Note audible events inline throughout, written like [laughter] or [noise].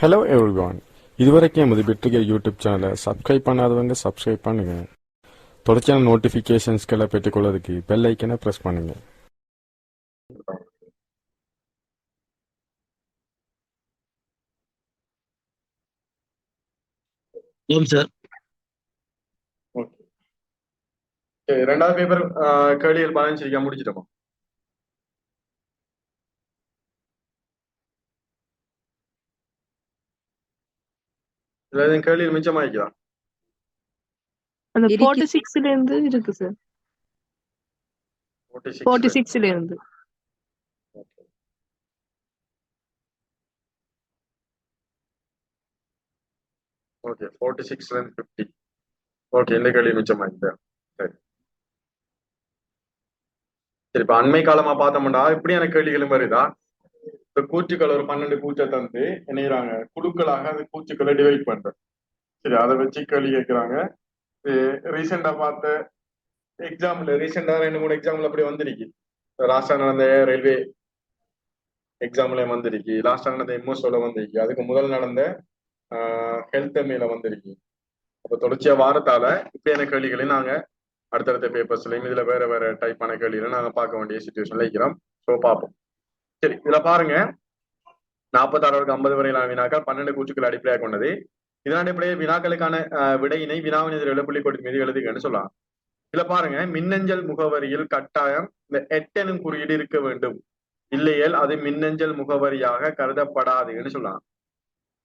Hello everyone இதுவரைக்கும் எமது பெற்றிகை யூடியூப் சேனலை சப்ஸ்கிரைப் பண்ணாதவங்க சப்ஸ்கிரைப் பண்ணுங்க. தொடர்ச்சியான நோட்டிஃபிகேஷன்ஸ்களை பெற்றுக்கொள்வதற்கு பெல் ஐக்கனை ப்ரெஸ் பண்ணுங்க. ஓம் சார் ஓகே சரி ரெண்டாவது பேப்பர் கேள்விகள் பதினஞ்சு முடிச்சிட்டோமா இதுல எதுவும் கேள்விகள் மிச்சமாயிக்குதா அந்த. ஃபார்ட்டி சிக்ஸ்ல இருந்து இருக்கு சார் ஃபோர்ட்டி ஃபார்ட்டி சிக்ஸ் சிக்ஸ்ல இருந்து. ஓகே ஃபோர்ட்டி சிக்ஸ்ல இருந்து ஃபிஃப்டி ஓகே இந்த கேள்வி மிச்சமாயிக்குது சரி. சரி இப்ப அண்மை காலமா பார்த்தோம்னா இப்படியான கேள்விகளும் வருதா? இப்ப ஒரு பன்னெண்டு கூச்சை தந்து இணைகிறாங்க குழுக்களாக அந்த கூச்சுக்களை டிவைட் பண்றது சரி அதை வச்சு கேள்வி கேட்கிறாங்க. ரீசெண்டா பார்த்த எக்ஸாம்ல ரீசெண்டா ரெண்டு மூணு எக்ஸாம்ல அப்படி வந்திருக்கு. லாஸ்டா நடந்த ரயில்வே எக்ஸாம்ல வந்திருக்கு. லாஸ்டா நடந்த எம்எஸ்ஓல வந்திருக்கு. அதுக்கு முதல் நடந்த ஹெல்த் எம்ஏல வந்திருக்கு. அப்ப தொடர்ச்சியா வாரத்தால இப்படியான கேள்விகளை நாங்க அடுத்தடுத்த பேப்பர்ஸ்லயும் இதுல வேற வேற டைப்பான கேள்விகளை நாங்க பார்க்க வேண்டிய சுச்சுவேஷன்ல இருக்கிறோம். ஸோ பார்ப்போம். சரி இதுல பாருங்க. நாற்பத்தாறு ஐம்பது வரையிலான வினாக்கள் பன்னெண்டு கூச்சுக்கள் அடிப்படையாக கொண்டது. இதன் அடிப்படையில் வினாக்களுக்கான விடையினை வினாவின் எதிர் புள்ளி கொடி மீது எழுதுகன்னு சொல்லலாம். இதுல பாருங்க மின்னஞ்சல் முகவரியில் கட்டாயம் இந்த எட்டெனும் குறியீடு இருக்க வேண்டும். இல்லையேல் அது மின்னஞ்சல் முகவரியாக கருதப்படாதுன்னு சொல்லலாம்.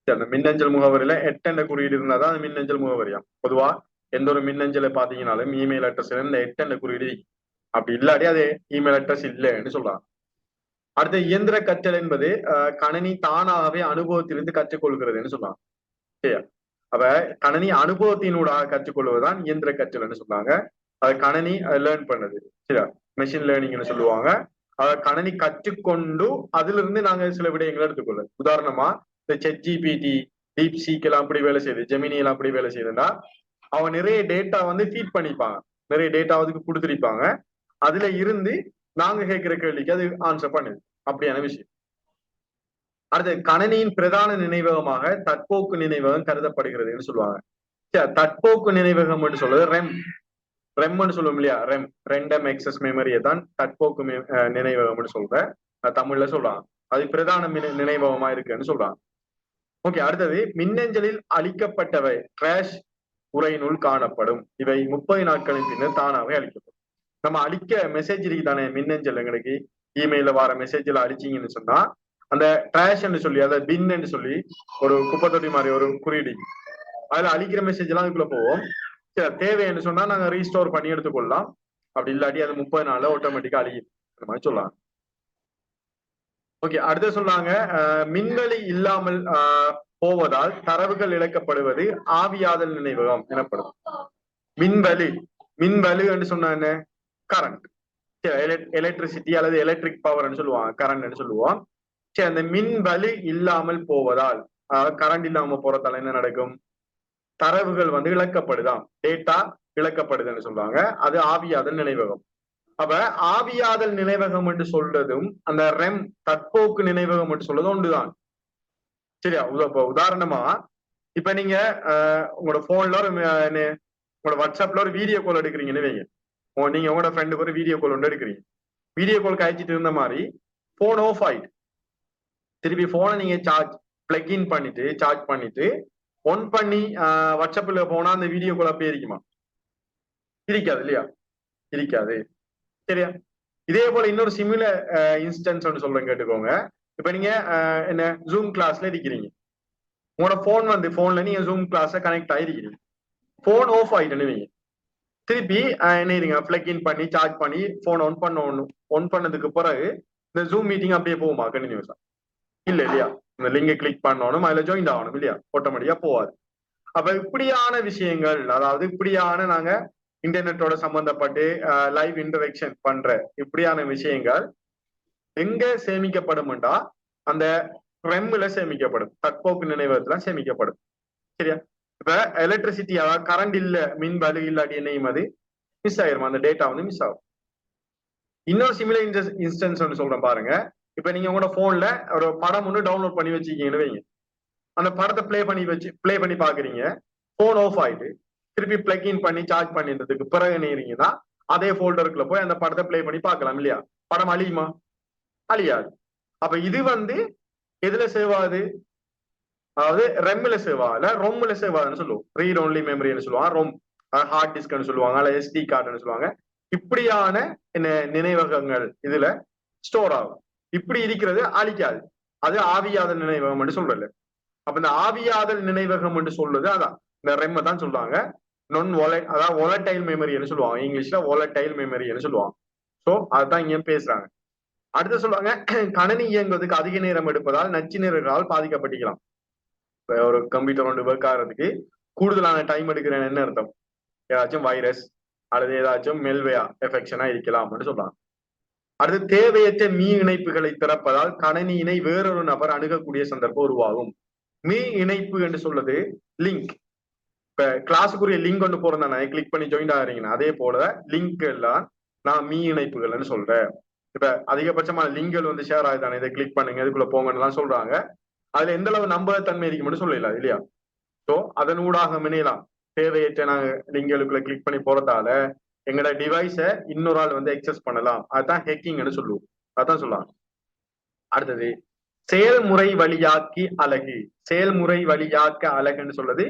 சரி, அந்த மின்னஞ்சல் முகவரியில எட்டென்ற குறியீடு இருந்தாதான் அது மின்னஞ்சல் முகவரியா? பொதுவா எந்த ஒரு மின்னஞ்சலை பாத்தீங்கன்னாலும் இமெயில் அட்ரஸ் இந்த எட்டென்ற குறியீடு அப்படி இல்லாட்டி அது இமெயில் அட்ரஸ் இல்லைன்னு சொல்லலாம். அடுத்து இயந்திர கற்றல் என்பது கணனி கணினி தானாகவே அனுபவத்திலிருந்து கற்றுக்கொள்கிறதுன்னு சொன்னாங்க சரியா? அப்ப கணினி அனுபவத்தினூடாக கற்றுக்கொள்வதுதான் இயந்திர கற்றல்னு சொல்றாங்க அது கணினி லேர்ன் பண்ணது. சரியா? மெஷின் லேர்னிங்னு சொல்லுவாங்க. அதை கணினி கற்றுக்கொண்டு அதுல இருந்து நாங்க சில விடயங்களை எடுத்துக்கொள்ள உதாரணமா இந்த செட் ஜிபிடி டீப் சீக் எல்லாம் அப்படி வேலை செய்யுது. ஜெமினி எல்லாம் அப்படி வேலை செய்யுதுன்னா அவன் நிறைய டேட்டா வந்து ஃபீட் பண்ணிப்பாங்க. நிறைய டேட்டா அதுக்கு கொடுத்துருப்பாங்க. அதுல இருந்து நாங்க கேட்கிற கேள்விக்கு அது ஆன்சர் பண்ணுது அப்படியான விஷயம். அடுத்து கணனியின் பிரதான நினைவகமாக தற்போக்கு நினைவகம் கருதப்படுகிறதுன்னு சொல்லுவாங்க. சரி, தற்போக்கு நினைவகம்னு சொல்றது ரெம் ரெம்னு சொல்லுவோம் இல்லையா? ரெம் ரெண்டம் எக்ஸஸ் மெமரியை தான் தற்போக்கு மெ- நினைவகம்னு சொல்ற தமிழ்ல சொல்றாங்க. அது பிரதான நினைவகமா இருக்குன்னு சொல்றாங்க. ஓகே அடுத்தது மின்னஞ்சலில் அளிக்கப்பட்டவை கிராஷ் உரையினுள் காணப்படும். இவை முப்பது நாட்களின் பின்னர் தானாகவே அளிக்கப்படும். நம்ம அழிக்க மெசேஜ் இருக்குதானே? மின்னஞ்சல் எங்களுக்கு. இமெயில வர மெசேஜ்ல அடிச்சீங்கன்னு சொன்னா அந்த ட்ராஷன்னு சொல்லி அதை பின்னு சொல்லி ஒரு குப்பை தொட்டி மாதிரி ஒரு குறியீடு. அதுல அழிக்கிற மெசேஜ் எல்லாம் அதுக்குள்ள போவோம் சரி தேவைன்னு சொன்னா நாங்க ரீஸ்டோர் பண்ணி எடுத்துக்கொள்ளலாம். அப்படி இல்லாட்டி அது முப்பது நாள்ல ஆட்டோமேட்டிக்கா அழியும். அந்த மாதிரி சொல்லலாம். ஓகே அடுத்து சொன்னாங்க மின்வெளி இல்லாமல் போவதால் தரவுகள் இழக்கப்படுவது ஆவியாதல் நினைவகம் எனப்படும். மின்வெளி மின்வலு. என்று சொன்னா என்ன? கரண்ட் எலக்ட்ரிசிட்டி அல்லது எலக்ட்ரிக் பவர்னு சொல்லுவாங்க கரண்ட்னு சொல்லுவோம். சரி அந்த மின் வலி இல்லாமல் போவதால் கரண்ட் இல்லாம போறதால என்ன நடக்கும்? தரவுகள் வந்து இழக்கப்படுதான் டேட்டா இழக்கப்படுதுன்னு சொல்லுவாங்க. அது ஆவியாதல் நினைவகம். அப்ப ஆவியாதல் நினைவகம் என்று சொல்றதும் அந்த ரெம் தற்போக்கு நினைவகம் என்று சொல்றதும் ஒன்றுதான். சரியா? உதாரணமா இப்ப நீங்க உங்களோட போன்ல ஒரு உங்களோட வாட்ஸ்அப்ல ஒரு வீடியோ கால் எடுக்கிறீங்கன்னு வைங்க. நீங்க உங்களோட ஃப்ரெண்டுக்கு ஒரு வீடியோ கால் ஒன்று எடுக்கிறீங்க. வீடியோ கால் கழிச்சிட்டு இருந்த மாதிரி போன் ஆஃப் ஆயிட்டு. திருப்பி போனை நீங்க சார்ஜ் பிளக் இன் பண்ணிட்டு சார்ஜ் பண்ணிட்டு ஒன் பண்ணி வாட்ஸ்அப்பில் வாட்ஸ்அப்ல போனா அந்த வீடியோ கால் அப்படியே இருக்குமா? இருக்காது இல்லையா? இருக்காது. சரியா? இதே போல இன்னொரு சிமில இன்ஸ்டன்ஸ் ஒன்று சொல்றேன் கேட்டுக்கோங்க. இப்ப நீங்க என்ன ஜூம் கிளாஸ்ல இருக்கிறீங்க. உங்களோட போன் வந்து போன்ல நீங்க ஜூம் கிளாஸ்ல கனெக்ட் ஆயிருக்கிறீங்க. போன் ஆஃப் ஆயிட்டு வைங்க. திருப்பி ஆஹ், என்ன பிளக் இன் பண்ணி சார்ஜ் பண்ணி போன் ஒன் பண்ண ஒன் பண்ணதுக்கு பிறகு இந்த ஜூம் மீட்டிங் அப்படியே போகுமா கண்டினியூஸா இல்ல இல்லையா? இந்த லிங்கை கிளிக் பண்ணணும் அதுல ஜாயின் ஆகணும் இல்லையா? ஆட்டோமேட்டிக்கா போவாது அப்ப இப்படியான விஷயங்கள் அதாவது இப்படியான நாங்க இன்டர்நெட்டோட சம்பந்தப்பட்டு லைவ் இன்டராக்ஷன் பண்ற இப்படியான விஷயங்கள் எங்க சேமிக்கப்படும்டா அந்த ரெம்ல சேமிக்கப்படும். தற்போக்கு நினைவகத்துல சேமிக்கப்படும். சரியா? இப்ப எலக்ட்ரிசிட்டி அதாவது கரண்ட் இல்ல மின் வலு இல்லாட்டி என்னையும் அது மிஸ் ஆயிரும்? அந்த டேட்டா வந்து மிஸ் ஆகும். இன்னொரு சிமிலர் இன்ஸ்டன்ஸ் ஒன்று சொல்றேன் பாருங்க. இப்ப நீங்க உங்களோட போன்ல ஒரு படம் ஒன்று டவுன்லோட் பண்ணி வச்சுக்கீங்கன்னு வைங்க. அந்த படத்தை ப்ளே பண்ணி வச்சு ப்ளே பண்ணி பாக்குறீங்க. போன் ஆஃப் ஆயிட்டு திருப்பி பிளக் இன் பண்ணி சார்ஜ் பண்ணிட்டதுக்கு பிறகு நேரீங்கன்னா அதே ஃபோல்டருக்குள்ள போய் அந்த படத்தை பிளே பண்ணி பார்க்கலாம் இல்லையா? படம் அழியுமா? அழியாது. அப்ப இது வந்து எதுல சேவ் ஆகுது? அதாவது ரெம்ல சேவ் ஆகல. ரொம்ல சேவ் ஆகுதுன்னு சொல்லுவோம். ரீட் ஒன்லி மெமரின்னு சொல்லுவாங்க. ரொம் ஹார்ட் டிஸ்க்னு சொல்லுவாங்க. அல்ல எஸ்டி கார்டுன்னு சொல்லுவாங்க. இப்படியான நினைவகங்கள் இதுல ஸ்டோர் ஆகும். இப்படி இருக்கிறது அழிக்காது. அது ஆவியாதல் நினைவகம் என்று சொல்றது அப்ப இந்த ஆவியாதல் நினைவகம் என்று சொல்றது அதான். இந்த ரெம்ம தான் சொல்றாங்க. Non ஒலை அதாவது volatile மெமரின்னு சொல்லுவாங்க. இங்கிலீஷ்ல ஒலட்டைல் மெமரின்னு சொல்லுவாங்க. சோ அதுதான் இங்க பேசுறாங்க. அடுத்து சொல்லுவாங்க கணனி இயங்குவதற்கு அதிக நேரம் எடுப்பதால் நச்சு நிறங்களால் பாதிக்கப்பட்டிக்கலாம் ஒரு கம்ப்யூட்டர் ஒன்று ஒர்க் ஆகிறதுக்கு கூடுதலான டைம் எடுக்கிறேன் என்ன அர்த்தம்? ஏதாச்சும் வைரஸ் அல்லது ஏதாச்சும் மெல்வேயா எஃபெக்ஷனா இருக்கலாம்னு சொல்றாங்க அடுத்து தேவையற்ற மீ இணைப்புகளை திறப்பதால் கணினியினை வேறொரு நபர் அணுகக்கூடிய சந்தர்ப்பம் உருவாகும். மீ இணைப்பு என்று சொல்றது லிங்க் இப்ப கிளாஸுக்குரிய லிங்க் ஒன்று போறேன் கிளிக் பண்ணி ஜாயின் ஆகிறீங்கன்னா அதே போல லிங்க் எல்லாம் நான் மீ இணைப்புகள்னு சொல்றேன். இப்ப அதிகபட்சமான லிங்க்கள் வந்து ஷேர் ஆகுதானே இதை கிளிக் பண்ணுங்க இதுக்குள்ள போங்கன்னு எல்லாம் சொல்றாங்க. அதுல எந்த அளவு நம்பகத்தன்மை இருக்கு மட்டும் சொல்லலாம் இல்லையா? சோ அதன் ஊடாக மினையலாம் தேவையற்ற நாங்க லிங்கலுக்குள்ள கிளிக் பண்ணி போறதால எங்களோட டிவைஸ இன்னொரு ஆள் வந்து எக்ஸஸ் பண்ணலாம். அதுதான் ஹேக்கிங்னு சொல்லுவோம். அதான் சொல்லலாம். அடுத்தது செயல்முறை வழியாக்கி அலகு செயல்முறை வழியாக்க அழகுன்னு சொல்றது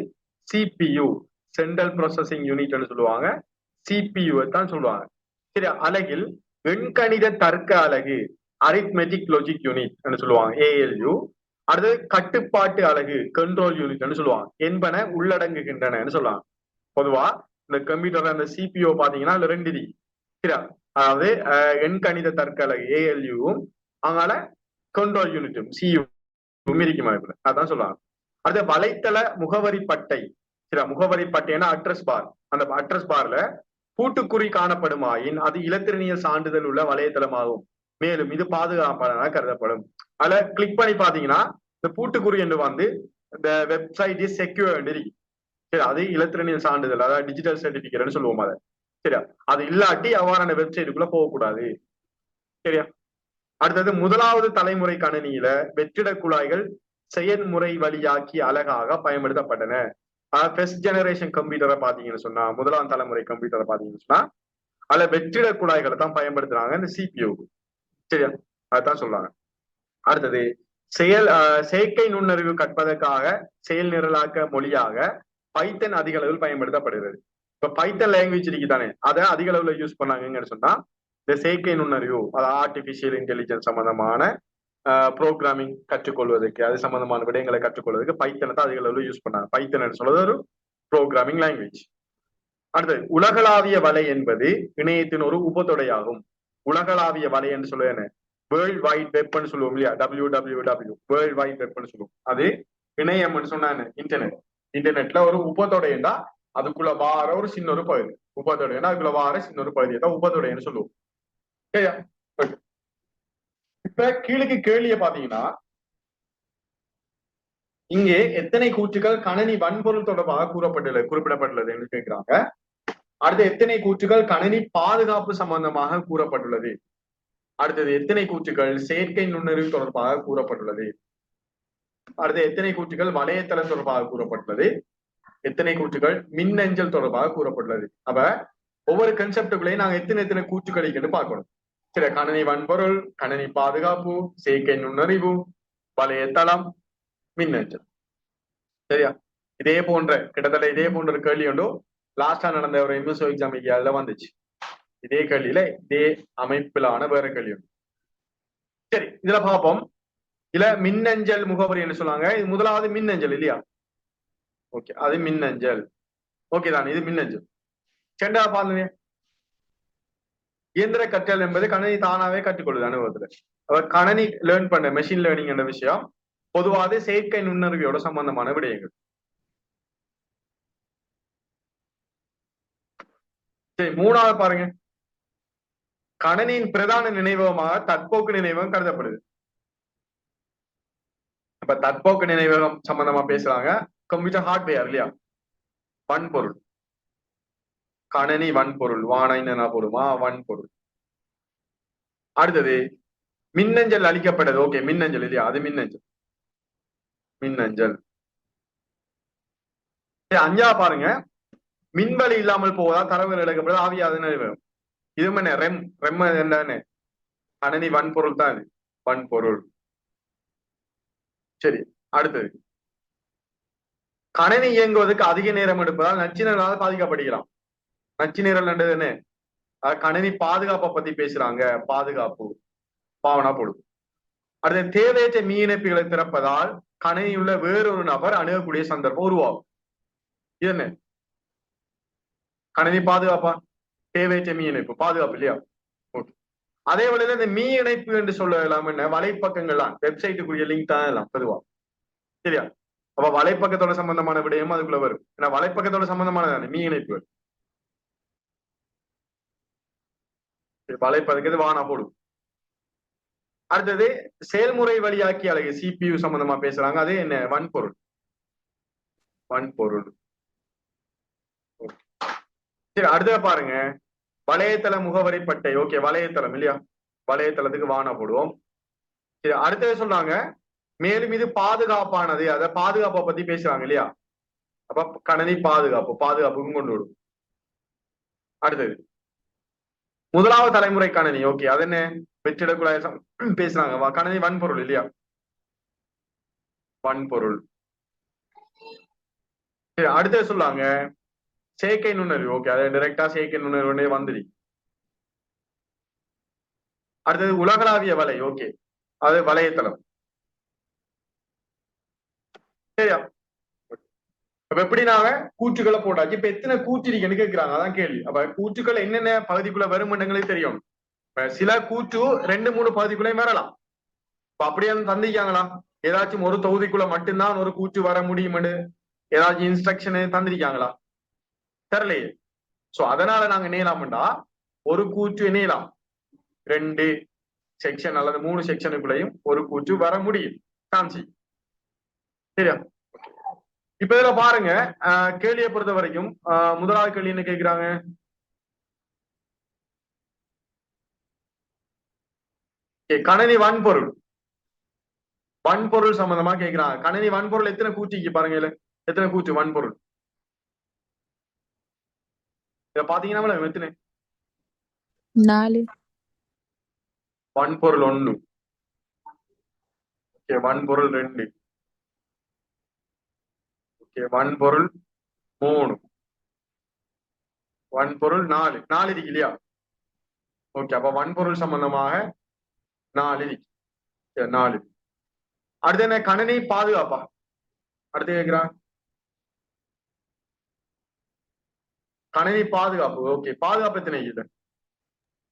சிபியு சென்ட்ரல் ப்ராசஸிங் யூனிட்னு சொல்லுவாங்க. சிபியு தான் சொல்லுவாங்க. சரி அலகில் எண்கணித தர்க்க அலகு அரித்மெட்டிக் லாஜிக் யூனிட் சொல்லுவாங்க. ஏஎல்யூ அடுத்தது கட்டுப்பாட்டு அழகு கண்ட்ரோல் யூனிட்னு சொல்லுவாங்க. என்பன உள்ளடங்குகின்றன சொல்லுவாங்க. பொதுவா இந்த கம்ப்யூட்டர்ல அந்த சிபிஓ பாத்தீங்கன்னா அதுல ரெண்டு சரியா? அதாவது அஹ், எண்கணித தற்கலகு ஏஎல்யூவும் அதனால கண்ட்ரோல் யூனிட்டும் சியூவும் இருக்கும் அதான் சொல்லுவாங்க. அடுத்த வலைத்தள முகவரி பட்டை. சரியா? முகவரி பட்டைன்னா அட்ரஸ் பார் அந்த அட்ரஸ் பார்ல பூட்டுக்குறி காணப்படுமாயின் அது இலத்திரனியல் சான்றிதழ் உள்ள வலைத்தளமாகும். மேலும் இது பாதுகாப்பான கருதப்படும். அதுல கிளிக் பண்ணி பாத்தீங்கன்னா இந்த பூட்டுக்குறி என்று வந்து இந்த வெப்சைட் இஸ் செக்யூர் இருக்கு. சரி அது இலத்திரனியல் சான்றிதழ் அதாவது டிஜிட்டல் சர்டிபிகேட்னு சொல்லுவோம் அதை. சரியா? அது இல்லாட்டி அவ்வாறான வெப்சைட்டுக்குள்ள போகக்கூடாது. சரியா? அடுத்தது முதலாவது தலைமுறை கணினியில வெற்றிட குழாய்கள் செயல்முறை வழியாக்கி அழகாக பயன்படுத்தப்பட்டன. ஃபர்ஸ்ட் ஜெனரேஷன் கம்ப்யூட்டரை பாத்தீங்கன்னு சொன்னா முதலாம் தலைமுறை கம்ப்யூட்டரை பாத்தீங்கன்னு சொன்னா அதுல வெற்றிட குழாய்களை தான் பயன்படுத்துறாங்க இந்த சிபியூ சரியா? அதுதான் சொல்றாங்க. அடுத்தது செயல் செயற்கை நுண்ணறிவு கற்பதற்காக செயல் நிரலாக்க மொழியாக பைத்தன் அதிக அளவில் பயன்படுத்தப்படுகிறது. இப்ப பைத்தன் லாங்குவேஜ் இருக்கு தானே அதை அதிக அளவுல யூஸ் பண்ணாங்கன்னு சொன்னா இந்த செயற்கை நுண்ணறிவு அது ஆர்டிபிஷியல் இன்டெலிஜென்ஸ் சம்பந்தமான ப்ரோக்ராமிங் கற்றுக்கொள்வதற்கு அது சம்பந்தமான விடயங்களை கற்றுக்கொள்வதற்கு பைத்தனை தான் அதிக அளவில் யூஸ் பண்ணாங்க. பைத்தன் சொல்றது ஒரு ப்ரோக்ராமிங் லாங்குவேஜ் அடுத்தது உலகளாவிய வலை என்பது இணையத்தின் ஒரு உபத்தொடையாகும். உலகளாவிய வலை என்று சொல்லுவேன் வேர்ல்ட் வைட் வெப்னு சொல்லுவோம் இல்லையா? W W W world wide வெப்னு சொல்லுவோம். அது இணையம்னு சொன்னா இன்டர்நெட் இன்டர்நெட்ல ஒரு உபத்தொடையண்டா அதுக்குள்ள வார ஒரு சின்ன ஒரு பகுதி உபத்தொடையண்டா அதுக்குள்ள வார சின்ன ஒரு பகுதியை தான் உபத்தொடையன்னு சொல்லுவோம். சரியா? இப்ப கீழுக்கு கேள்விய பாத்தீங்கன்னா இங்கே எத்தனை கூற்றுகள் கணனி வன்பொருள் தொடர்பாக கூறப்பட்டுள்ளது குறிப்பிடப்பட்டுள்ளது என்று கேட்கிறாங்க. அடுத்து எத்தனை கூற்றுகள் கணனி பாதுகாப்பு சம்பந்தமாக கூறப்பட்டுள்ளது? அடுத்தது எத்தனை கூற்றுகள் செயற்கை நுண்ணறிவு தொடர்பாக கூறப்பட்டுள்ளது? அடுத்து எத்தனை கூற்றுகள் வலையத்தளம் தொடர்பாக கூறப்பட்டுள்ளது? எத்தனை கூற்றுகள் மின்னஞ்சல் தொடர்பாக கூறப்பட்டுள்ளது? அப்ப ஒவ்வொரு கன்செப்டுகளையும் நாங்க எத்தனை எத்தனை கூற்றுகளை பார்க்கணும். சில கணனி வன்பொருள் கணனி பாதுகாப்பு செயற்கை நுண்ணறிவு வலையத்தளம் மின்னஞ்சல். சரியா? இதே போன்ற கிட்டத்தட்ட இதே போன்ற கேள்வி உண்டோ. லாஸ்டா நடந்த ஒரு எம்எஸ்ஓ எக்ஸாம் அதுல வந்துச்சு. இதே கேள்வியில இதே அமைப்பிலான வேற கேள்வி சரி இதுல பார்ப்போம். இதுல மின்னஞ்சல் முகவரி என்ன சொல்லுவாங்க. இது முதலாவது மின்னஞ்சல் இல்லையா? ஓகே அது மின்னஞ்சல். ஓகே தான் இது மின்னஞ்சல். செண்டா பாருங்க. இயந்திர கற்றல் என்பது கணனி தானாவே கற்றுக்கொள்ளுது அனுபவத்துல. அவர் கணனி லேர்ன் பண்ண மெஷின் லேர்னிங் என்ற விஷயம் பொதுவாக செயற்கை நுண்ணறிவியோட சம்பந்தமான விடயங்கள். சரி மூணாவது பாருங்க. கணனியின் பிரதான நினைவகமாக தற்போக்கு நினைவகம் கருதப்படுது. இப்ப தற்போக்கு நினைவகம் சம்பந்தமா பேசுறாங்க. கம்ப்யூட்டர் ஹார்ட்வேர் இல்லையா? வன்பொருள். கணனி வன்பொருள் வானைன்னு போடுமா வன்பொருள். அடுத்தது மின்னஞ்சல் அளிக்கப்பட்டது ஓகே மின்னஞ்சல் இல்லையா? அது மின்னஞ்சல். மின்னஞ்சல். அஞ்சா பாருங்க. மின்வழி இல்லாமல் போவதா தரவுகள் இழக்கப்படுது ஆவியாத நினைவகம். இது என்ன ரெம் ரெம் என்னன்னு அனனி வன்பொருள் தான் வன்பொருள். சரி அடுத்தது. கணனி இயங்குவதற்கு அதிக நேரம் எடுப்பதால் நச்சுநிறலால் பாதிக்கப்படுகிறான் நச்சுநிறல் என்றது என்ன? கணினி பாதுகாப்பை பத்தி பேசுறாங்க. பாதுகாப்பு. பாவனா போடுது. அடுத்து தேவையற்ற மீ இணைப்புகளை திறப்பதால் கணினியுள்ள வேறொரு நபர் அணுகக்கூடிய சந்தர்ப்பம் உருவாகும். இது என்ன? கணினி பாதுகாப்பா? தேவையற்ற மீ இணைப்பு பாதுகாப்பு இல்லையா? ஓகே அதே வேளையில இந்த மீ இணைப்பு என்று சொல்ல எல்லாம் என்ன? வலைப்பக்கங்கள்லாம் வெப்சைட்டுக்குரிய லிங்க் தான் எல்லாம் பொதுவா. சரியா? அப்ப வலைப்பக்கத்தோட சம்பந்தமான விடயமும் அதுக்குள்ள வரும். ஏன்னா வலைப்பக்கத்தோட சம்பந்தமானதானே மீ இணைப்பு. சரி, வானா போடும் அடுத்தது செயல்முறை வழியாக்கி அழகு சிபியு சம்பந்தமா பேசுறாங்க. அது என்ன? வன்பொருள். வன்பொருள். சரி அடுத்த பாருங்க. வலையதள முகவரி பட்டை. ஓகே வலையதளம் இல்லையா? வலையதளத்துக்கு வானா போடுவோம். சரி அடுத்தது சொல்றாங்க மேலும் இது பாதுகாப்பானது. அத பாதுகாப்பை பத்தி பேசுறாங்க இல்லையா? அப்ப கணனி பாதுகாப்பு பாதுகாப்புக்கும் கொண்டு விடும் அடுத்தது முதலாவது தலைமுறை கணனி. ஓகே அது என்ன? வெற்றிட குழாய் [clears throat] பேசுறாங்க. வா- கணனி வன்பொருள் இல்லையா? வன்பொருள். சரி அடுத்தது சொல்றாங்க செயற்கை நுண்ணறிவு ஓகே அது டைரக்டா செயற்கை நுண்ணறிவுனே வந்துடி அடுத்தது உலகளாவிய வலை. ஓகே அது வலையத்தளம். சரியா? அப்ப எப்படினாங்க கூற்றுக்களை போட்டாச்சு? இப்ப எத்தனை கூற்று இருக்குன்னு கேக்குறாங்க அதான் கேள்வி. அப்ப கூற்றுக்கள் என்னென்ன பகுதிக்குள்ள வரும் எங்களுக்கு தெரியும். இப்ப சில கூற்று ரெண்டு மூணு பகுதிக்குள்ளேயும் வரலாம். இப்ப அப்படியே தந்திருக்காங்களா? ஏதாச்சும் ஒரு தொகுதிக்குள்ள மட்டும்தான் ஒரு கூற்று வர முடியும்னு? ஏதாச்சும் இன்ஸ்ட்ரக்ஷன் தந்திருக்காங்களா? தெரியலையே சோ அதனால நாங்க இணையலாம்டா ஒரு கூற்று இணையலாம் ரெண்டு செக்ஷன் அல்லது மூணு செக்ஷனுக்குள்ளேயும் ஒரு கூற்று வர முடியும். காஞ்சி சரியா? இப்ப இதுல பாருங்க. கேள்வியை பொறுத்த வரைக்கும் ஆஹ் முதலாவது கேள்வி என்ன கேக்குறாங்க கணனி வன்பொருள். வன்பொருள் சம்பந்தமா கேக்குறாங்க கணனி வன்பொருள் எத்தனை கூச்சிக்கு பாருங்க இதுல? எத்தனை கூச்சு வன்பொருள். இத பாத்தீங்கன்னா எத்தனை? வன்பொருள் ஒண்ணு. ஓகே வன்பொருள் ரெண்டு. ஓகே வன்பொருள் மூணு. வன்பொருள் நாலு. நாலு இருக்கு இல்லையா? ஓகே அப்ப வன்பொருள் சம்பந்தமாக நாலு இருக்கு. நாலு. அடுத்து என்ன? கணனி பாதுகாப்பா? அடுத்து கேக்குறான் கணனி பாதுகாப்பு. ஓகே பாதுகாப்பு எத்தனை இல்லை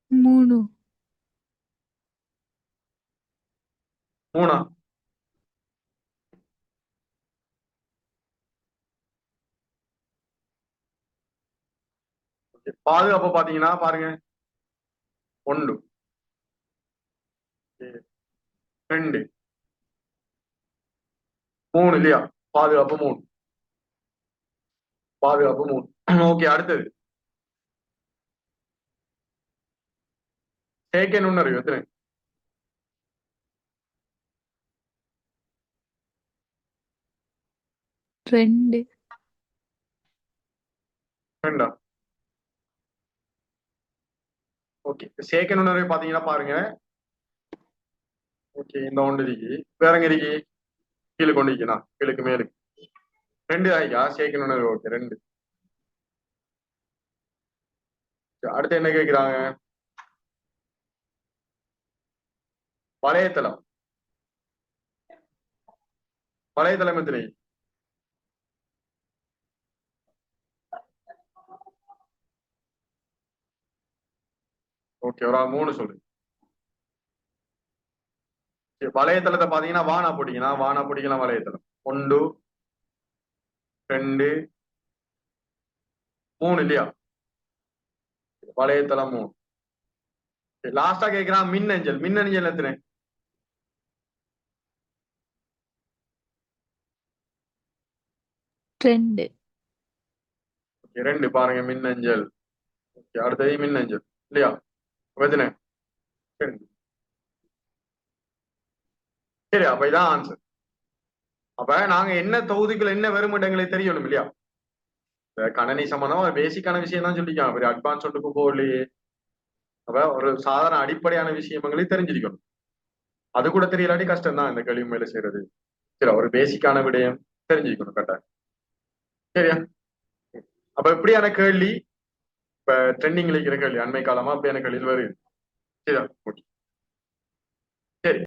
மூணு. மூணா? பாதுகாப்பு பாத்தீங்கன்னா பாருங்க. ஒன்று. ரெண்டு. மூணு இல்லையா? பாதுகாப்பு மூணு. பாதுகாப்பு மூணு. ஓகே அடுத்தது. செயற்கை நுண்ணறிவு எத்தனை? ரெண்டு. ரெண்டா? ஓகே செயற்கை நுண்ணறிவு பாத்தீங்கன்னா பாருங்க. ஓகே இந்த ஒன்று இருக்கு. வேற எங்க இருக்கு? கீழே கொண்டு இருக்கா கீழுக்கு மேலுக்கு. ரெண்டு ஆயிக்கா செயற்கை நுண்ணறிவு ஓகே ரெண்டு சரி, அடுத்து என்ன கேக்குறாங்க? வலையத்தளம் வலையத்தளம் எத்தனை? ஓகே ஒரு மூணு சொல்லு. சரி, வலையத்தளத்தை பாத்தீங்கன்னா வானா பிடிக்கலாம் வானா பிடிக்கலாம் வலையத்தளம் ஒன்று ரெண்டு மூணு இல்லையா? வலையத்தளம் மூணு லாஸ்டா கேக்குறான் மின்னஞ்சல் மின்னஞ்சல் எத்தனை? ரெண்டு. ரெண்டு பாருங்க மின்னஞ்சல் ஓகே அடுத்தது மின்னஞ்சல் இல்லையா? அப்ப எத்தனை? ரெண்டு. சரி அப்ப இதான் ஆன்சர் அப்ப நாங்க என்ன தொகுதிக்குள்ள என்ன வரும் இடங்களை தெரியணும் இல்லையா? கணனி சம்பந்தமா ஒரு பேசிக்கான விஷயம் தான் சொல்லிக்கலாம் ஒரு அட்வான்ஸ் ஒன்றுக்கு போகலையே. அப்ப ஒரு சாதாரண அடிப்படையான விஷயங்களையும் தெரிஞ்சிருக்கணும். அது கூட தெரியலாட்டி கஷ்டம் தான் இந்த கேள்வி மேல செய்யறது சரி ஒரு பேசிக்கான விடயம் தெரிஞ்சிருக்கணும் கரெக்டா. சரியா? அப்ப இப்படியான கேள்வி இப்ப ட்ரெண்டிங்ல இருக்கிற கேள்வி அண்மை காலமா அப்படியான கேள்வி வருது. சரியா? ஓகே.